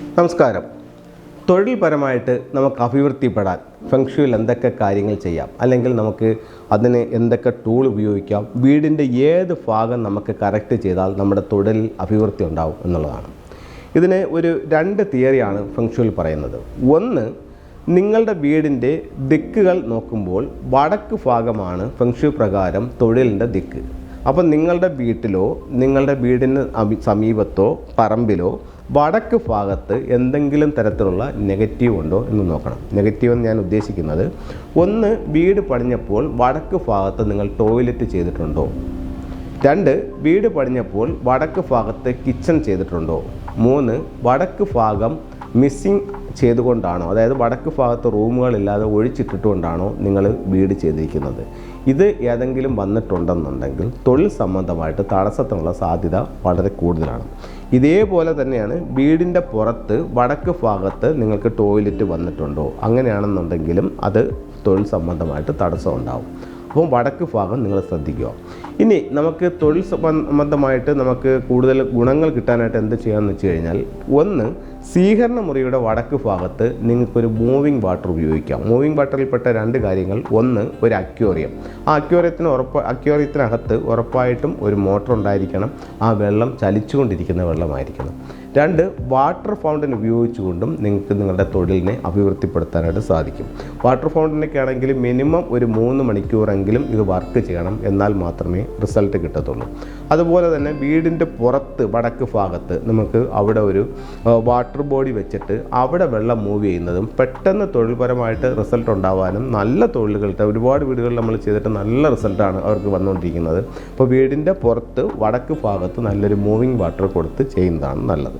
നമസ്കാരം. തൊഴിൽപരമായിട്ട് നമുക്ക് അഭിവൃദ്ധിപ്പെടാൻ ഫെങ്ഷുവിൽ എന്തൊക്കെ കാര്യങ്ങൾ ചെയ്യാം? അല്ലെങ്കിൽ നമുക്ക് അതിന് എന്തൊക്കെ ടൂൾ ഉപയോഗിക്കാം? വീടിന്റെ ഏത് ഭാഗം നമുക്ക് കറക്റ്റ് ചെയ്താൽ നമ്മുടെ തൊഴിൽ അഭിവൃദ്ധി ഉണ്ടാവും എന്നുള്ളതാണ്. ഇതിന് ഒരു രണ്ട് തിയറിയാണ് ഫെങ്ഷുവിൽ പറയുന്നത്. ഒന്ന് നിങ്ങളുടെ വീടിന്റെ ദിക്കുകൾ നോക്കുമ്പോൾ വടക്ക് ഭാഗമാണ് ഫെങ്ഷു പ്രകാരം തൊഴിലിന്റെ ദിക്ക്. അപ്പം നിങ്ങളുടെ വീട്ടിലോ നിങ്ങളുടെ വീടിന് സമീപത്തോ പറമ്പിലോ വടക്ക് ഭാഗത്ത് എന്തെങ്കിലും തരത്തിലുള്ള നെഗറ്റീവ് ഉണ്ടോ എന്ന് നോക്കണം. നെഗറ്റീവ് എന്ന് ഞാൻ ഉദ്ദേശിക്കുന്നത് ഒന്ന് വീട് പണിഞ്ഞപ്പോൾ വടക്ക് ഭാഗത്ത് നിങ്ങൾ ടോയ്ലറ്റ് ചെയ്തിട്ടുണ്ടോ? രണ്ട് വീട് പണിഞ്ഞപ്പോൾ വടക്ക് ഭാഗത്ത് കിച്ചൺ ചെയ്തിട്ടുണ്ടോ? മൂന്ന് വടക്ക് ഭാഗം മിസ്സിങ് ചെയ്തുകൊണ്ടാണോ? അതായത് വടക്ക് ഭാഗത്ത് റൂമുകളില്ലാതെ ഒഴിച്ചിട്ടിട്ടുകൊണ്ടാണോ നിങ്ങൾ വീട് ചെയ്തിരിക്കുന്നത്? ഇത് ഏതെങ്കിലും വന്നിട്ടുണ്ടെന്നുണ്ടെങ്കിൽ തൊഴിൽ സംബന്ധമായിട്ട് തടസ്സത്തിനുള്ള സാധ്യത വളരെ കൂടുതലാണ്. ഇതേപോലെ തന്നെയാണ് വീടിന്റെ പുറത്ത് വടക്ക് ഭാഗത്ത് നിങ്ങൾക്ക് ടോയ്ലറ്റ് വന്നിട്ടുണ്ടോ? അങ്ങനെയാണെന്നുണ്ടെങ്കിലും അത് തൊഴിൽ സംബന്ധമായിട്ട് തടസ്സം ഉണ്ടാവും അപ്പോൾ വടക്ക് ഭാഗം നിങ്ങൾ ശ്രദ്ധിക്കുക. ഇനി നമുക്ക് തൊഴിൽ സംബന്ധമായിട്ട് നമുക്ക് കൂടുതൽ ഗുണങ്ങൾ കിട്ടാനായിട്ട് എന്ത് ചെയ്യാമെന്ന് വെച്ച് കഴിഞ്ഞാൽ ഒന്ന് സ്വീകരണ മുറിയുടെ വടക്ക് ഭാഗത്ത് നിങ്ങൾക്കൊരു മൂവിങ് വാട്ടർ ഉപയോഗിക്കാം. മൂവിങ് വാട്ടറിൽപ്പെട്ട രണ്ട് കാര്യങ്ങൾ. ഒന്ന് ഒരു അക്വോറിയം. ആ അക്വോറിയത്തിന് ഉറപ്പ് അക്വോറിയത്തിനകത്ത് ഉറപ്പായിട്ടും ഒരു മോട്ടർ ഉണ്ടായിരിക്കണം. ആ വെള്ളം ചലിച്ചുകൊണ്ടിരിക്കുന്ന വെള്ളമായിരിക്കണം. രണ്ട് വാട്ടർ ഫൗണ്ടൻ ഉപയോഗിച്ചുകൊണ്ടും നിങ്ങൾക്ക് നിങ്ങളുടെ തൊഴിലിനെ അഭിവൃദ്ധിപ്പെടുത്താനായിട്ട് സാധിക്കും. വാട്ടർ ഫൗണ്ടനൊക്കെ ആണെങ്കിൽ മിനിമം ഒരു മൂന്ന് മണിക്കൂറെങ്കിലും ഇത് വർക്ക് ചെയ്യണം. എന്നാൽ മാത്രമേ റിസൾട്ട് കിട്ടത്തുള്ളൂ. അതുപോലെ തന്നെ വീടിന്റെ പുറത്ത് വടക്ക് ഭാഗത്ത് നമുക്ക് അവിടെ ഒരു വാട്ടർ ബോഡി വെച്ചിട്ട് അവിടെ വെള്ളം മൂവ് ചെയ്യുന്നതും പെട്ടെന്ന് തൊഴിൽപരമായിട്ട് റിസൾട്ട് ഉണ്ടാവാനും നല്ല തൊഴിലുകളുടെ ഒരുപാട് വീടുകളിൽ നമ്മൾ ചെയ്തിട്ട് നല്ല റിസൾട്ടാണ് അവർക്ക് വന്നുകൊണ്ടിരിക്കുന്നത്. അപ്പോൾ വീടിന്റെ പുറത്ത് വടക്ക് ഭാഗത്ത് നല്ലൊരു മൂവിങ് വാട്ടർ കൊടുത്ത് ചെയ്യുന്നതാണ് നല്ലത്.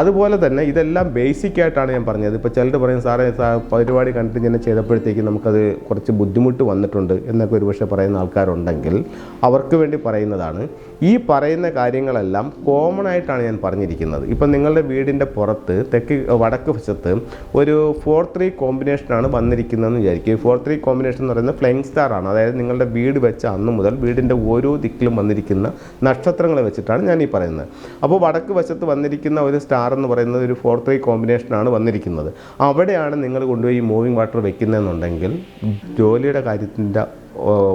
അതുപോലെ തന്നെ ഇതെല്ലാം ബേസിക് ആയിട്ടാണ് ഞാൻ പറഞ്ഞത്. ഇപ്പോൾ ചിലർ പറയും സാറേ പരിപാടി കണ്ടിട്ട് ഇങ്ങനെ ചെയ്തപ്പോഴത്തേക്ക് നമുക്കത് കുറച്ച് ബുദ്ധിമുട്ട് വന്നിട്ടുണ്ട് എന്നൊക്കെ ഒരുപക്ഷെ പറയുന്ന ആൾക്കാരുണ്ടെങ്കിൽ അവർക്ക് വേണ്ടി പറയുന്നതാണ്. ഈ പറയുന്ന കാര്യങ്ങളെല്ലാം കോമൺ ആയിട്ടാണ് ഞാൻ പറഞ്ഞിരിക്കുന്നത്. ഇപ്പം നിങ്ങളുടെ വീടിന്റെ പുറത്ത് തെക്ക് വടക്ക് വശത്ത് ഒരു ഫോർ ത്രീ കോമ്പിനേഷനാണ് വന്നിരിക്കുന്നതെന്ന് വിചാരിക്കും ഫോർ ത്രീ കോമ്പിനേഷൻ എന്ന് പറയുന്നത് ഫ്ലൈങ് സ്റ്റാർ ആണ്. അതായത് നിങ്ങളുടെ വീട് വെച്ച അന്ന് മുതൽ വീടിന്റെ ഓരോ ദിക്കിലും വന്നിരിക്കുന്ന നക്ഷത്രങ്ങളെ വെച്ചിട്ടാണ് ഞാൻ ഈ പറയുന്നത്. അപ്പോൾ വടക്ക് വശത്ത് വന്നിരിക്കുന്ന ഒരു സ്റ്റാർ എന്ന് പറയുന്നത് ഒരു ഫോർ ത്രീ കോമ്പിനേഷനാണ് വന്നിരിക്കുന്നത്. അവിടെയാണ് നിങ്ങൾ കൊണ്ടുപോയി മൂവിങ് വാട്ടർ വെക്കുന്നതെന്നുണ്ടെങ്കിൽ ജോലിയുടെ കാര്യത്തിന്റെ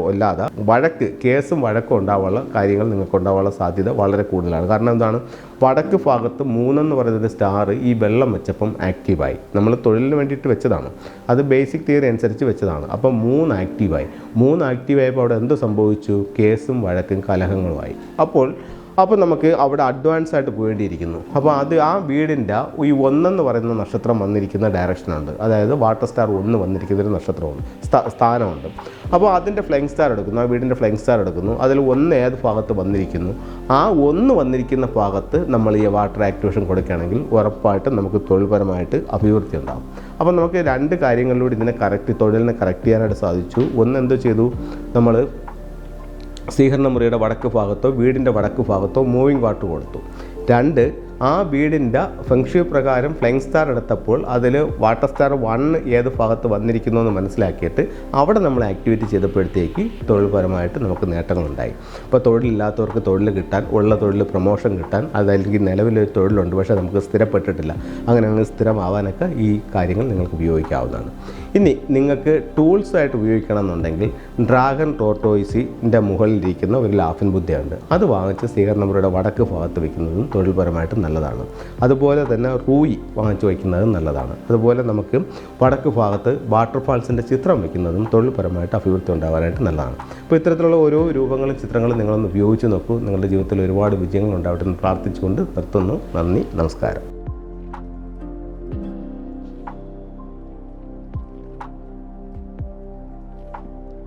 അല്ലാതെ വഴക്ക് കേസും വഴക്കും ഉണ്ടാവാനുള്ള കാര്യങ്ങൾ നിങ്ങൾക്ക് ഉണ്ടാവാനുള്ള സാധ്യത വളരെ കൂടുതലാണ്. കാരണം എന്താണ്? വടക്ക് ഭാഗത്ത് മൂന്നെന്ന് പറയുന്നത് സ്റ്റാർ ഈ വെള്ളം വെച്ചപ്പം ആക്റ്റീവായി നമ്മൾ തൊഴിലിന് വേണ്ടിയിട്ട് വെച്ചതാണ്. അത് ബേസിക് തിയറി അനുസരിച്ച് വെച്ചതാണ്. അപ്പം മൂന്ന് ആക്റ്റീവായി മൂന്ന് ആക്റ്റീവായപ്പോൾ അവിടെ എന്ത് സംഭവിച്ചു? കേസും വഴക്കും കലഹങ്ങളുമായി. അപ്പോൾ അപ്പോൾ നമുക്ക് അവിടെ അഡ്വാൻസ് ആയിട്ട് പോകേണ്ടിയിരിക്കുന്നു. അപ്പോൾ അത് ആ വീടിന്റെ ഈ ഒന്നെന്ന് പറയുന്ന നക്ഷത്രം വന്നിരിക്കുന്ന ഡയറക്ഷനുണ്ട് അതായത് വാട്ടർ സ്റ്റാർ ഒന്ന് വന്നിരിക്കുന്ന ഒരു നക്ഷത്രമുണ്ട് സ്ഥാ- സ്ഥാനമുണ്ട്. അപ്പോൾ അതിന്റെ ഫ്ലൈങ് സ്റ്റാർ എടുക്കുന്നു. ആ വീടിന്റെ ഫ്ലൈങ് സ്റ്റാർ എടുക്കുന്നു. അതിൽ ഒന്ന് ഏത് ഭാഗത്ത് വന്നിരിക്കുന്നു? ആ ഒന്ന് വന്നിരിക്കുന്ന ഭാഗത്ത് നമ്മൾ ഈ വാട്ടർ ആക്ടിവേഷൻ കൊടുക്കുകയാണെങ്കിൽ ഉറപ്പായിട്ടും നമുക്ക് തൊഴിൽപരമായിട്ട് അഭിവൃദ്ധി ഉണ്ടാകും അപ്പോൾ നമുക്ക് രണ്ട് കാര്യങ്ങളിലൂടെ ഇതിനെ കറക്റ്റ് തൊഴിലിനെ കറക്റ്റ് ചെയ്യാനായിട്ട് സാധിച്ചു. ഒന്ന് എന്തോ ചെയ്തു? നമ്മൾ സ്വീകരണ മുറിയുടെ വടക്ക് ഭാഗത്തോ വീടിന്റെ വടക്ക് ഭാഗത്തോ മൂവിങ് വാട്ട് കൊടുത്തു. രണ്ട് ആ വീടിന്റെ ഫെങ്ഷു പ്രകാരം ഫ്ലൈങ് സ്റ്റാർ എടുത്തപ്പോൾ അതിൽ വാട്ടർ സ്റ്റാർ വൺ ഏത് ഭാഗത്ത് വന്നിരിക്കുന്നു എന്ന് മനസ്സിലാക്കിയിട്ട് അവിടെ നമ്മൾ ആക്ടിവേറ്റ് ചെയ്തപ്പോഴത്തേക്ക് തൊഴിൽപരമായിട്ട് നമുക്ക് നേട്ടങ്ങളുണ്ടായി. ഇപ്പോൾ തൊഴിലില്ലാത്തവർക്ക് തൊഴിൽ കിട്ടാൻ ഉള്ള തൊഴിൽ പ്രൊമോഷൻ കിട്ടാൻ അതല്ലെങ്കിൽ നിലവിലൊരു തൊഴിലുണ്ട് പക്ഷേ നമുക്ക് സ്ഥിരപ്പെട്ടിട്ടില്ല. അങ്ങനെ അങ്ങ് സ്ഥിരമാവാനൊക്കെ ഈ കാര്യങ്ങൾ നിങ്ങൾക്ക് ഉപയോഗിക്കാവുന്നതാണ്. ഇനി നിങ്ങൾക്ക് ടൂൾസ് ആയിട്ട് ഉപയോഗിക്കണം എന്നുണ്ടെങ്കിൽ ഡ്രാഗൺ ടോർട്ടോയിസിന്റെ മുകളിലിരിക്കുന്ന ഒരു ലാഫിൻ ബുദ്ധിയുണ്ട് അത് വാങ്ങിച്ച് സ്വീകരണ നമ്മുടെ വടക്ക് ഭാഗത്ത് വയ്ക്കുന്നതും തൊഴിൽപരമായിട്ട് നല്ലതാണ്. അതുപോലെ തന്നെ റൂയി വാങ്ങിച്ചു വയ്ക്കുന്നതും നല്ലതാണ്. അതുപോലെ നമുക്ക് വടക്ക് ഭാഗത്ത് വാട്ടർഫാൾസിന്റെ ചിത്രം വയ്ക്കുന്നതും തൊഴിൽപരമായിട്ട് അഭിവൃദ്ധി ഉണ്ടാകാനായിട്ട് നല്ലതാണ്. അപ്പോൾ ഇത്തരത്തിലുള്ള ഓരോ രൂപങ്ങളും ചിത്രങ്ങളും നിങ്ങളൊന്ന് ഉപയോഗിച്ച് നോക്കൂ. നിങ്ങളുടെ ജീവിതത്തിൽ ഒരുപാട് വിജയങ്ങൾ ഉണ്ടാവട്ടെ എന്ന് പ്രാർത്ഥിച്ചുകൊണ്ട് നിർത്തുന്നു. നന്ദി നമസ്കാരം.